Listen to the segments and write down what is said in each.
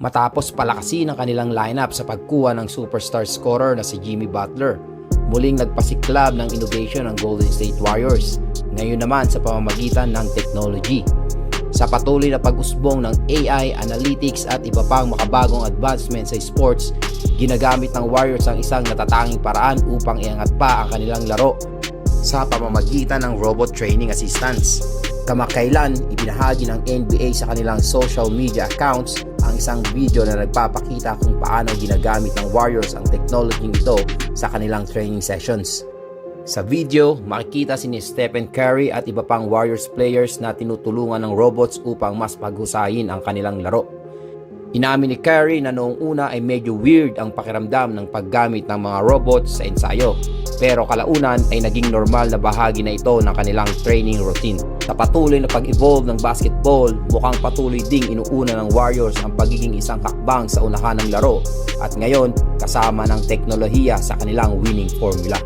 Matapos palakasin ang kanilang lineup sa pagkuha ng superstar scorer na si Jimmy Butler, muling nagpasiklab ng innovation ng Golden State Warriors, ngayon naman sa pamamagitan ng technology. Sa patuloy na pag-usbong ng AI, analytics at iba pang makabagong advancement sa sports, ginagamit ng Warriors ang isang natatanging paraan upang iangat pa ang kanilang laro sa pamamagitan ng robot training assistants. Kamakailan, ibinahagi ng NBA sa kanilang social media accounts ang isang video na nagpapakita kung paano ginagamit ng Warriors ang technology ito sa kanilang training sessions. Sa video, makikita si ni Stephen Curry at iba pang Warriors players na tinutulungan ng robots upang mas paghusayin ang kanilang laro. Inamin ni Curry na noong una ay medyo weird ang pakiramdam ng paggamit ng mga robots sa ensayo, pero kalaunan ay naging normal na bahagi na ito ng kanilang training routine. Sa patuloy na pag-evolve ng basketball, mukhang patuloy ding inuuna ng Warriors ang pagiging isang kakbang sa unahan ng laro at ngayon kasama ng teknolohiya sa kanilang winning formula.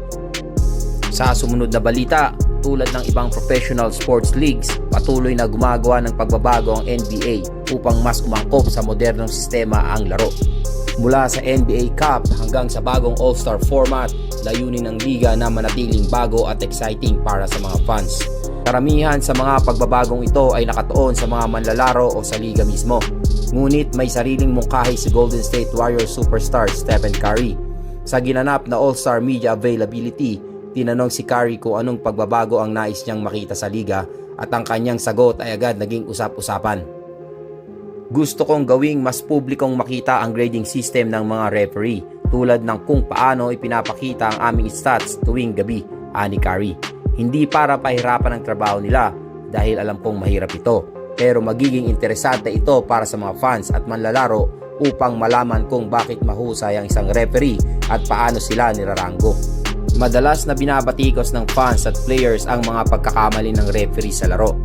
Sa sumunod na balita, tulad ng ibang professional sports leagues, patuloy na gumagawa ng pagbabago ang NBA upang mas umangkop sa modernong sistema ang laro. Mula sa NBA Cup hanggang sa bagong All-Star format, layunin ng liga na manatiling bago at exciting para sa mga fans. Karamihan sa mga pagbabagong ito ay nakatuon sa mga manlalaro o sa liga mismo. Ngunit may sariling mungkahi si Golden State Warriors superstar Stephen Curry. Sa ginanap na All-Star Media Availability, tinanong si Curry kung anong pagbabago ang nais niyang makita sa liga at ang kanyang sagot ay agad naging usap-usapan. Gusto kong gawing mas publikong makita ang grading system ng mga referee tulad ng kung paano ipinapakita ang aming stats tuwing gabi, ani Curry. Hindi para pahirapan ang trabaho nila dahil alam kong mahirap ito. Pero magiging interesante ito para sa mga fans at manlalaro upang malaman kung bakit mahusay ang isang referee at paano sila nirarango. Madalas na binabatikos ng fans at players ang mga pagkakamali ng referee sa laro.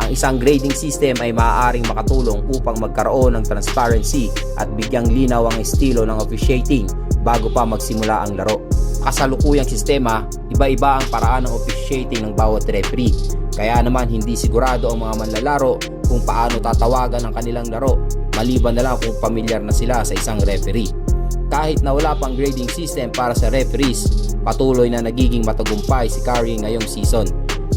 Ang isang grading system ay maaaring makatulong upang magkaroon ng transparency at bigyang linaw ang estilo ng officiating bago pa magsimula ang laro. Kasalukuyang sistema, iba-iba ang paraan ng officiating ng bawat referee. Kaya naman hindi sigurado ang mga manlalaro kung paano tatawagan ang kanilang laro maliban na lang kung pamilyar na sila sa isang referee. Kahit na wala pang grading system para sa referees, patuloy na nagiging matagumpay si Curry ngayong season.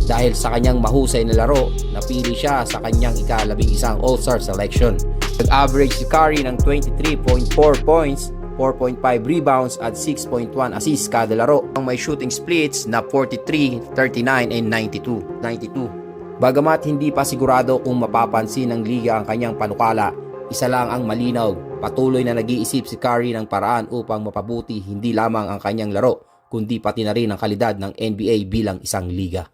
Dahil sa kanyang mahusay na laro, napili siya sa kanyang ikalabing isang All-Star selection. Nag-average si Curry ng 23.4 points, 4.5 rebounds at 6.1 assists kada laro. Ang may shooting splits na 43, 39 and 92. 92. Bagamat hindi pa sigurado kung mapapansin ng liga ang kanyang panukala, isa lang ang malinaw. Patuloy na nag-iisip si Curry ng paraan upang mapabuti hindi lamang ang kanyang laro, kundi pati na rin ang kalidad ng NBA bilang isang liga.